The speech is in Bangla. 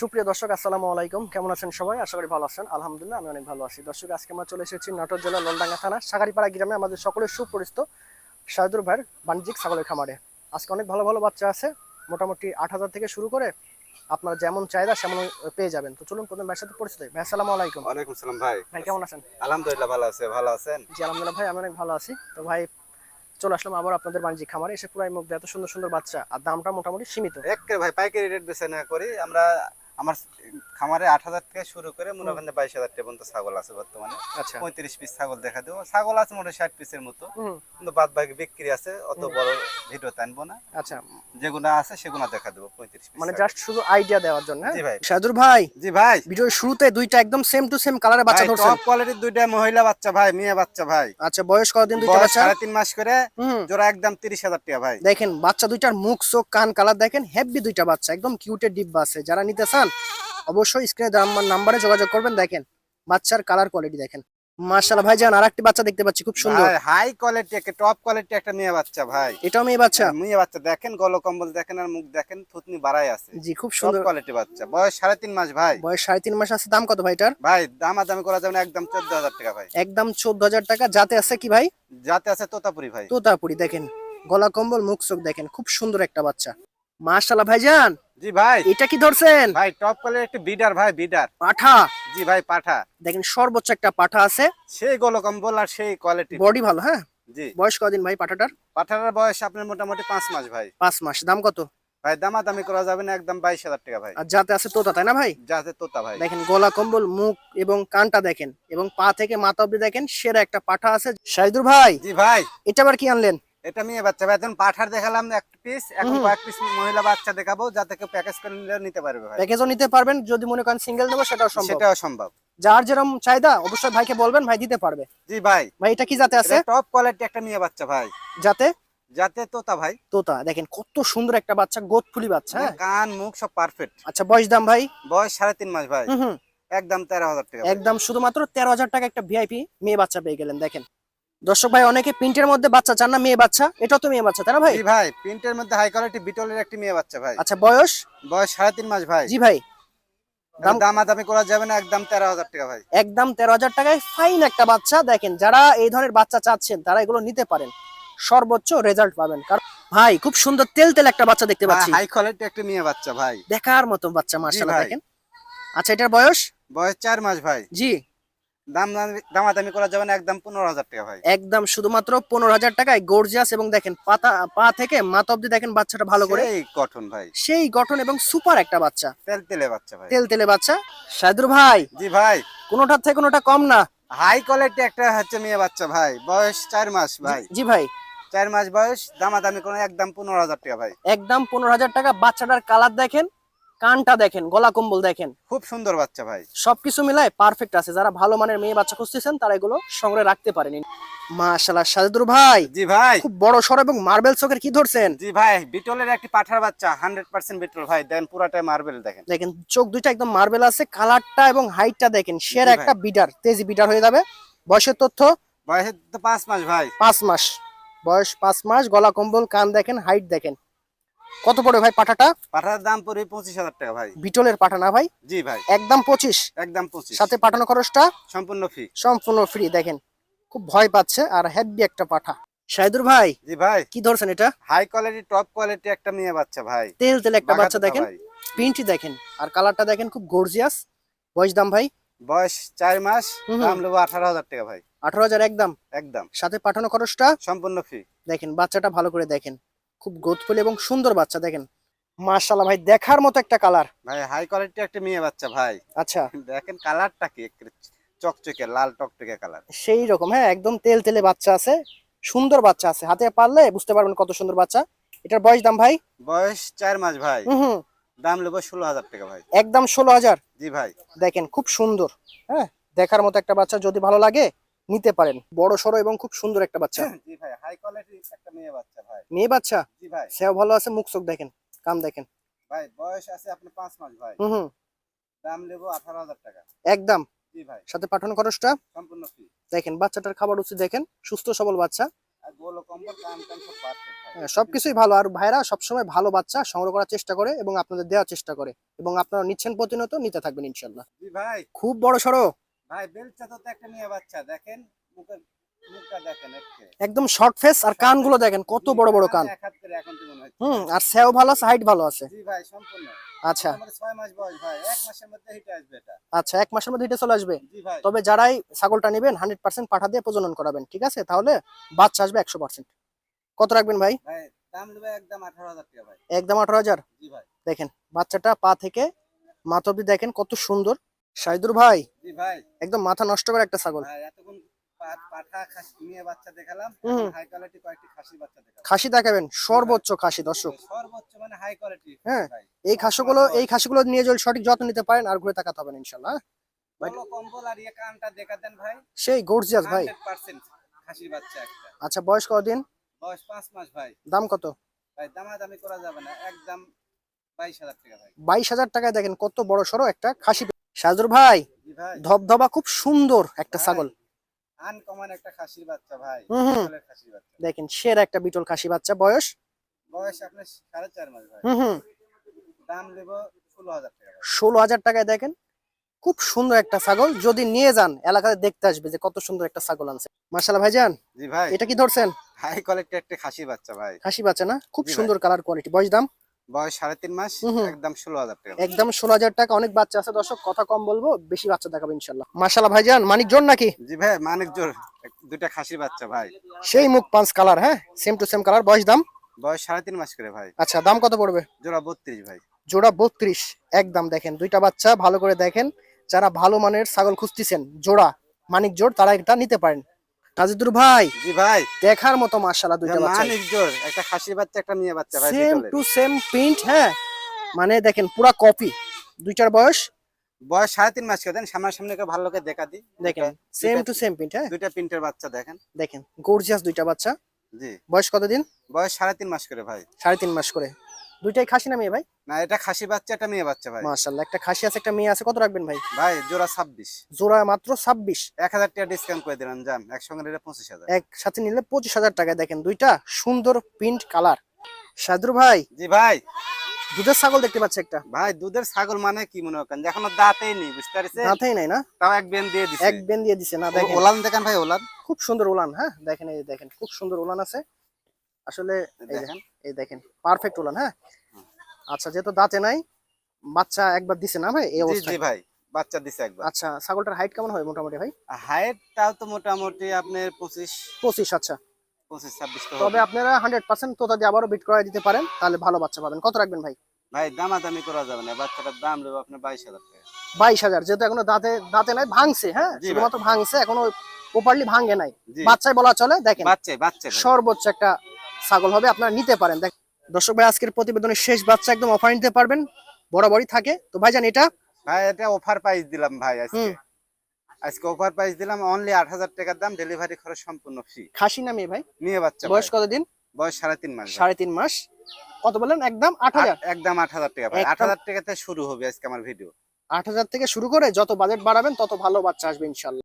সুপ্রিয় দর্শক আসসালামু আলাইকুম। কেমন আছেন সবাই? আশা করি ভালো আছেন। আলহামদুলিল্লাহ আমি অনেক ভালো আছি। দর্শক আজকে আমরা চলে এসেছি নাটোর জেলা ললডাঙ্গা থানা সাগারিপাড়া গ্রামে আমাদের সকলের সুপরিচিত শাহিদুর ভাইয়ের বাণিজ্যিক ছাগলের খামারে। আজকে অনেক ভালো ভালো বাচ্চা আছে মোটামুটি আট হাজার থেকে শুরু করে আপনার যেমন চাহিদা সেমন পেয়ে যাবেন। তো চলুন প্রথম ভাইয়ের সাথে পরিচিত। ভাই আসসালামু আলাইকুম। ওয়ালাইকুম সালাম ভাই। ভাই কেমন আছেন? আলহামদুলিল্লাহ ভালো আছে। ভালো আছেন? জি আলহামদুলিল্লাহ ভাই আমি অনেক ভালো আছি। তো ভাই চলে আসলাম আবার আপনাদের বাণিজ্যিক খামারে। এসে পুরাই মুখ এত সুন্দর সুন্দর বাচ্চা আর দামটা মোটামুটি সীমিত। একে ভাই পাইকারি রেট বেছে না করি। আমরা আমার খামারে আট হাজার থেকে শুরু করে মনে করেন বাইশ হাজার টাকা পর্যন্ত ছাগল আছে বর্তমানে। আচ্ছা। পঁয়ত্রিশ পিস ছাগল দেখা দেবো। ছাগল আছে মোটামুটি ষাট পিসের মতো। কিন্তু বাদ বাকি বিক্রি আছে অত বড় ভিডিও টানবো না। আচ্ছা। যেগুলো আছে সেগুলো দেখা দেবো পঁয়ত্রিশ মানে জাস্ট শুধু আইডিয়া দেওয়ার জন্য হ্যাঁ? জি ভাই। শাহিদুর ভাই জি ভাই। ভিডিওর শুরুতে দুইটা একদম সেম টু সেম কালারের বাচ্চা ধরছেন। টপ কোয়ালিটির দুইটা মহিলা বাচ্চা ভাই মেয়ে বাচ্চা ভাই। আচ্ছা বয়স কতদিন দুইটা বাচ্চা? সাড়ে তিন মাস করে জোড়া একদম তিরিশ হাজার টাকা ভাই। দেখেন বাচ্চা দুইটার মুখ চোখ কান কালার দেখেন হেভি দুইটা বাচ্চা একদম কিউটের ডিব্বা আছে যারা নিতে চান অবশ্যই স্ক্রিনে আমার নাম্বারে যোগাযোগ করবেন। দেখেন বাচ্চার কালার কোয়ালিটি দেখেন। মার্শাল্লাহ ভাই যান আরেকটি বাচ্চা দেখতে পাচ্ছি খুব সুন্দর। হাই কোয়ালিটি একটা টপ কোয়ালিটি একটা মেয়ে বাচ্চা ভাই। এটাও মেয়ে বাচ্চা? মেয়ে বাচ্চা। দেখেন গল কম্বল দেখেন আর মুখ দেখেন থুতনি বাড়াই আছে। জি খুব সুন্দর। কোয়ালিটি বাচ্চা। বয়স সাড়ে তিন মাস ভাই। বয়স সাড়ে তিন মাস আছে দাম কত ভাই এটার? ভাই দামাদামি করা যাবে না একদম চোদ্দ হাজার টাকা ভাই। একদম চোদ্দ হাজার টাকা। যাতে আছে কি ভাই? যাতে আছে তোতাপুরি ভাই। তোতাপুরি দেখেন। গলা কম্বল মুখ চোখ দেখেন খুব সুন্দর একটা বাচ্চা। মার্শাল্লাহ ভাইজান। জি ভাই। এটা কি ধরছেন? ভাই টপ কোয়ালিটি একটু বিডার ভাই বিডার। পাঠা? জি ভাই পাঠা। দেখেন সর্বোচ্চ একটা পাঠা আছে। সেই গল কম্বল আর সেই কোয়ালিটি বডি ভালো হ্যাঁ? জি। বয়স কদিন ভাই পাঠাটার? পাঠাটার বয়স আপনার মোটামুটি পাঁচ মাস ভাই। পাঁচ মাস। দাম কত? ভাই দামাদামি করা যাবে না একদম বাইশ হাজার টাকা ভাই। আর যাতে আছে তোতা তাই না ভাই? যাতে তোতা ভাই। দেখেন গলা কম্বল মুখ এবং কানটা দেখেন এবং পা থেকে মাথা অব্দি দেখেন সেরা একটা পাঠা আছে। শাহিদুর ভাই জি ভাই। এটা আবার কি আনলেন? এটা মেয়ে বাচ্চা এখন পাঠার দেখালাম এক পিস এখন কয়েক পিস মহিলা বাচ্চা দেখাবো যাতে কেউ প্যাকেজ করে নিলে নিতে পারবে প্যাকেজও নিতে পারবেন যদি মনে করেন সিঙ্গেল নেব সেটাও সম্ভব। সেটাও সম্ভব। যার যেরকম চাহিদা অবশ্যই ভাইকে বলবেন ভাই দিতে পারবে। জি ভাই। ভাই এটা কি জাতে আছে? টপ কোয়ালিটি একটা মেয়ে বাচ্চা ভাই। যাতে? যাতে তোতা ভাই। তোতা দেখেন কত সুন্দর একটা বাচ্চা গোদফুলি বাচ্চা হ্যাঁ? কান মুখ সব পারফেক্ট আচ্ছা বয়স দাম ভাই? বয়স সাড়ে তিন মাস ভাই। একদম তেরো হাজার টাকা একদম শুধুমাত্র তেরো হাজার টাকা একটা ভিআইপি মেয়ে বাচ্চা পেয়ে গেলেন দেখেন। দর্শক ভাই অনেকে প্রিন্টের মধ্যে বাচ্চা চান না মেয়ে বাচ্চা। এটাও তো মেয়ে বাচ্চা তাই না ভাই? জি ভাই প্রিন্টের মধ্যে হাই কোয়ালিটি বিটলের একটি মেয়ে বাচ্চা ভাই। আচ্ছা বয়স? বয়স সাড়ে তিন মাস ভাই। জি ভাই। দাম- দামাদামি করা যাবে না একদম তেরো হাজার টাকা ভাই। একদম তেরো হাজার টাকায় ফাইন একটা বাচ্চা। দেখেন যারা এই ধরনের বাচ্চা চাচ্ছেন তারা এগুলো নিতে পারেন। সর্বোচ্চ রেজাল্ট পাবেন। কারণ ভাই খুব সুন্দর তেল তেল একটা বাচ্চা দেখতে পাচ্ছি। হাই কোয়ালিটি একটি মেয়ে বাচ্চা ভাই। দেখার মতো বাচ্চা মার্শাল্লাহ ভাই। দেখেন। আচ্ছা এটার বয়স? বয়স চার মাস ভাই। জি। দাম দামি- দামাদামি করা যাবে না একদম পনেরো হাজার টাকা ভাই। একদম শুধুমাত্র পনেরো হাজার টাকায় গর্জিয়াস এবং দেখেন পাতা পা থেকে মাথা অব্দি দেখেন বাচ্চাটা ভালো করে। গঠন ভাই। সেই গঠন এবং সুপার একটা বাচ্চা। তেল তেলে বাচ্চা ভাই। তেল তেলে বাচ্চা। সাদুর ভাই জি ভাই। কোনোটার থেকে কোনোটা কম না। হাই কোয়ালিটি একটা হচ্ছে মেয়ে বাচ্চা ভাই। বয়স চার মাস ভাই। জি ভাই। চার মাস বয়স দামাদামি করে একদম পনেরো হাজার টাকা ভাই। একদম পনেরো হাজার টাকা। বাচ্চাটার কালার দেখেন। কানটা দেখেন গলা কম্বল দেখেন। খুব সুন্দর বাচ্চা ভাই। সবকিছু মিলায় পারফেক্ট আছে। যারা ভালো মানের মেয়ে বাচ্চা খুঁজতেছেন তারা এগুলো সংগ্রহে রাখতে পারেন। সাজদুর ভাই জি ভাই। খুব বড় এবং মার্বেল চোখের কি ধরছেন? জি ভাই বিটলের একটি পাঠার বাচ্চা হান্ড্রেড পার্সেন্ট বিটল ভাই। দেন পুরাটাই মার্বেল দেখেন। দেখেন চোখ দুইটা একদম মার্বেল আছে কালারটা এবং হাইটটা দেখেন ভাই। একটা বিডার তেজি বিডার হয়ে যাবে। বয়সের তথ্য? বয়সের তো পাঁচ মাস ভাই। পাঁচ মাস। বয়স পাঁচ মাস গলা কম্বল কান দেখেন হাইট দেখেন। কত পড়ে ভাই পাঠাটা? পাঠার দাম পড়বে পঁচিশ হাজার টাকা ভাই। বিটলের পাঠা না ভাই? জি ভাই। একদম পঁচিশ? একদম পঁচিশ। সাথে পাঠানো খরচটা? সম্পূর্ণ ফি সম্পূর্ণ ফ্রি দেখেন। খুব ভয় পাচ্ছে আর হেভি একটা পাঠা। শাহিদুর ভাই জি ভাই। কি ধরছেন এটা? হাই কোয়ালিটি টপ কোয়ালিটি একটা মেয়ে বাচ্চা ভাই। তেল তেল একটা বাচ্চা দেখেন। প্রিন্টই দেখেন। আর কালারটা দেখেন খুব গর্জিয়াস বয়স দাম ভাই? বয়স চার মাস। দাম নেব আঠারো হাজার টাকা ভাই। আঠারো হাজার একদম। একদম। সাথে পাঠানো খরচটা? সম্পূর্ণ ফি দেখেন বাচ্চাটা ভালো করে দেখেন। খুব গোদফুল এবং সুন্দর বাচ্চা দেখেন। মার্শাল্লাহ ভাই দেখার মতো একটা কালার ভাই হাই কোয়ালিটি একটা মেয়ে বাচ্চা ভাই। আচ্ছা। দেখেন কালারটা কি চকচকে লাল টকটকে কালার সেই রকম হ্যাঁ একদম তেল তেলে বাচ্চা আছে সুন্দর বাচ্চা আছে। হাতে পারলে বুঝতে পারবেন কত সুন্দর বাচ্চা। এটার বয়স দাম ভাই? বয়স চার মাস ভাই। হুম হুম। দাম নেব ষোলো হাজার টাকা ভাই। একদম ষোলো হাজার? জি ভাই। দেখেন খুব সুন্দর হ্যাঁ। দেখার মতো একটা বাচ্চা যদি ভালো লাগে নিতে পারেন। বড় সড়ো এবং খুব সুন্দর একটা বাচ্চা। জি ভাই হাই কোয়ালিটি একটা মেয়ে বাচ্চা ভাই। মেয়ে বাচ্চা? জি ভাই। সেও ভালো আছে মুখ চোখ দেখেন কান দেখেন। ভাই বয়স আছে আপনার পাঁচ মাস ভাই। হুম হুম। দাম নেব আঠারো টাকা। একদম। জি ভাই। সাথে পাঠানো খরচটা? সম্পূর্ণ ফি দেখেন বাচ্চাটার খাবার উচিত দেখেন সুস্থ সবল বাচ্চা। হ্যাঁ, সবকিছুই ভালো। আর ভাইরা সবসময় ভালো বাচ্চা সংগ্রহ করার চেষ্টা করে এবং আপনাদের দেওয়ার চেষ্টা করে এবং আপনারা নিচ্ছেন প্রতিনিয়ত নিতে থাকবেন ইনশাল্লাহ ভাই। খুব বড় সড়ো। ভাই বেলচা তো একটা নিয়ে বাচ্চা দেখেন মুখের মুখটা দেখেন একদম শর্ট ফেস আর কানগুলো দেখেন কত বড় বড় কান। হুম আর সেও ভালো আছে হাইট ভালো আছে। জি ভাই সম্পূর্ণ। আচ্ছা। আমাদের ছয় মাস বয়স ভাই এক মাসের মধ্যে হিটে আসবে এটা। আচ্ছা এক মাসের মধ্যে এটা চলে আসবে। তবে যারাই ছাগলটা নেবেন হান্ড্রেড পার্সেন্ট পাঠা দিয়ে প্রজনন করাবেন ঠিক আছে? তাহলে বাচ্চা আসবে একশো পার্সেন্ট কত রাখবেন ভাই? ভাই দাম একদম আঠারো হাজার টাকা ভাই। একদম আঠারো হাজার? দেখেন বাচ্চাটা পা থেকে মাথা অব্দি দেখেন কত সুন্দর। শাহিদুর ভাই জি ভাই। একদম মাথা নষ্ট করে একটা ছাগল। পাঠা খাসি নিয়ে বাচ্চা দেখালাম হাই কোয়ালিটি কয়েকটি খাসি বাচ্চা দেখালাম। খাসি দেখাবেন সর্বোচ্চ খাসি দর্শক। সর্বোচ্চ মানে হাই কোয়ালিটি হ্যাঁ। এই খাসিগুলো এই খাসিগুলো নিয়ে যদি সঠিক যত্ন নিতে পারেন আর ঘুরে তাকাতে হবে না ইনশাল্লাহ হ্যাঁ? ইয়ে কানটা দেখা দেন ভাই। সেই গর্জিয়াস ভাই। 100% খাসির বাচ্চা একটা। আচ্ছা বয়স কদিন বয়স পাঁচ মাস ভাই। দাম কত? ভাই দামাদামি করা যাবে না একদম বাইশ হাজার টাকা ভাই। বাইশ হাজার টাকায় দেখেন কত বড় সড়ো একটা খাসি শাহজুর ভাই ধবধবা খুব সুন্দর একটা ছাগল। আনকমন একটা খাসির বাচ্চা ভাই হুম হুম। বিটলের খাসির বাচ্চা। দেখেন সের একটা বিটল খাসি বাচ্চা বয়স? বয়স আপনার সাড়ে চার মাস ভাই। হুম হুম। দাম নেব ষোলো হাজার টাকা ষোলো হাজার টাকায় দেখেন খুব সুন্দর একটা ছাগল। যদি নিয়ে যান এলাকাতে দেখতে আসবে যে কত সুন্দর একটা ছাগল আনছে। মার্শাল্লাহ ভাইজান জি ভাই। এটা কি ধরছেন? হাই কোয়ালিটি একটা খাসি বাচ্চা ভাই। খাসি বাচ্চা না? খুব সুন্দর কালার কোয়ালিটি বয়স দাম? বয়স সাড়ে তিন মাস। একদম ষোলো হাজার টাকা। একদম ষোলো হাজার টাকা অনেক বাচ্চা আছে। দর্শক কথা কম বলব বেশি বাচ্চা দেখাবো ইনশাল্লাহ। মার্শাল্লাহ ভাইজান মানিক জোর নাকি? জি ভাই মানিক জোর। দুইটা খাসির বাচ্চা ভাই। সেই মুখ পাঁচ কালার হ্যাঁ? সেম টু সেম কালার বয়স দাম? বয়স সাড়ে তিন মাস করে ভাই। আচ্ছা দাম কত পড়বে? জোড়া বত্রিশ ভাই। জোড়া বত্রিশ একদম দেখেন দুইটা বাচ্চা ভালো করে দেখেন। যারা ভালো মানের ছাগল খুঁজতেছেন জোড়া মানিক জোড় তারা এটা নিতে পারেন। কাজিদুর ভাই জি ভাই। দেখার মতো মার্শাল্লাহ দুইটা বাচ্চা। মানিক জোর একটা খাসির বাচ্চা একটা মেয়ে বাচ্চা ভাই সেম টু সেম প্রিন্ট হ্যাঁ? মানে দেখেন পুরা কপি দুইটার বয়স? বয়স সাড়ে তিন মাস করে দেন সামনাসামনি করে ভালো লোকে দেখা দিই। দেখেন সেম টু সেম প্রিন্ট হ্যাঁ? দুইটা প্রিন্টের বাচ্চা দেখেন। দেখেন গর্জিয়াস দুইটা বাচ্চা। জি। বয়স কতদিন? বয়স সাড়ে তিন মাস করে ভাই। সাড়ে তিন মাস করে। দুইটাই খাসি না মেয়ে ভাই? না এটা খাসি বাচ্চা একটা মেয়ে বাচ্চা ভাই। মার্শাল্লাহ একটা খাসি আছে একটা মেয়ে আছে কত রাখবেন ভাই? ভাই জোড়া ছাব্বিশ। জোড়া মাত্র ছাব্বিশ। এক হাজার টাকা ডিসকাউন্ট করে দিলাম যান। একসঙ্গে নিলে পঁচিশ হাজার। একসাথে নিলে পঁচিশ হাজার টাকায় দেখেন দুইটা সুন্দর প্রিন্ট কালার সাদুর ভাই জি ভাই। দুধের ছাগল দেখতে পাচ্ছি একটা। ভাই দুধের ছাগল মানে কি মনে করেন? এখনও দাঁতেই নেই বুঝতে পারছেন? মাথায় নাই না? তাও এক বেন দিয়ে দিছে। এক বেন দিয়ে দিছে না দেখেন। ওলান দেখেন ভাই ওলান। খুব সুন্দর উলান হ্যাঁ? দেখেন এই দেখেন খুব সুন্দর উলান আছে। আসলে এই দেখেন। এই দেখেন পারফেক্ট উলান হ্যাঁ? আচ্ছা যেহেতু দাঁতে নাই বাচ্চা একবার দিছে না ভাই? এই জি অবস্থায়? জি ভাই বাচ্চা দিছে একবার। আচ্ছা ছাগলটার হাইট কেমন হবে মোটামুটি ভাই? হাইটটাও তো মোটামুটি আপনার পঁচিশ পঁচিশ আচ্ছা। পঁচিশ ছাব্বিশ তো তবে আপনারা হান্ড্রেড পার্সেন্ট তোতা দিয়ে আবারও বিট করে দিতে পারেন তাহলে ভালো বাচ্চা পাবেন। কত রাখবেন ভাই? ভাই দামাদামি করা যাবে না বাচ্চাটার দাম আপনার বাইশ হাজার টাকা। বাইশ হাজার যেহেতু এখনও দাঁতে দাঁতে নাই ভাঙছে হ্যাঁ? শুধুমাত্র ভাঙছে এখনও প্রপারলি ভাঙে নাই। বাচ্চাই বলা চলে দেখেন বাচ্চাই বাচ্চা সর্বোচ্চ একটা ছাগল হবে আপনারা নিতে পারেন। দেখ দর্শক ভাই আজকের প্রতিবেদনের শেষ বাচ্চা একদম অফার নিতে পারবেন বরাবরই থাকে। তো ভাইজান এটা? ভাই এটা অফার প্রাইস দিলাম ভাই আজকে। আজকে অফার প্রাইস দিলাম অনলি আট হাজার টাকার দাম ডেলিভারি খরচ সম্পূর্ণ ফ্রি খাসি নামিয়ে ভাই? নিয়ে বাচ্চা বয়স। কতদিন? বয়স সাড়ে তিন মাস। সাড়ে তিন মাস। কত বলেন একদম আট হাজার? একদম আট হাজার টাকা ভাই। আট হাজার টাকা থেকে শুরু হবে আজকে আমার ভিডিও আট হাজার থেকে শুরু করে যত বাজেট বাড়াবেন তত ভালো বাচ্চা আসবে ইনশাল্লাহ।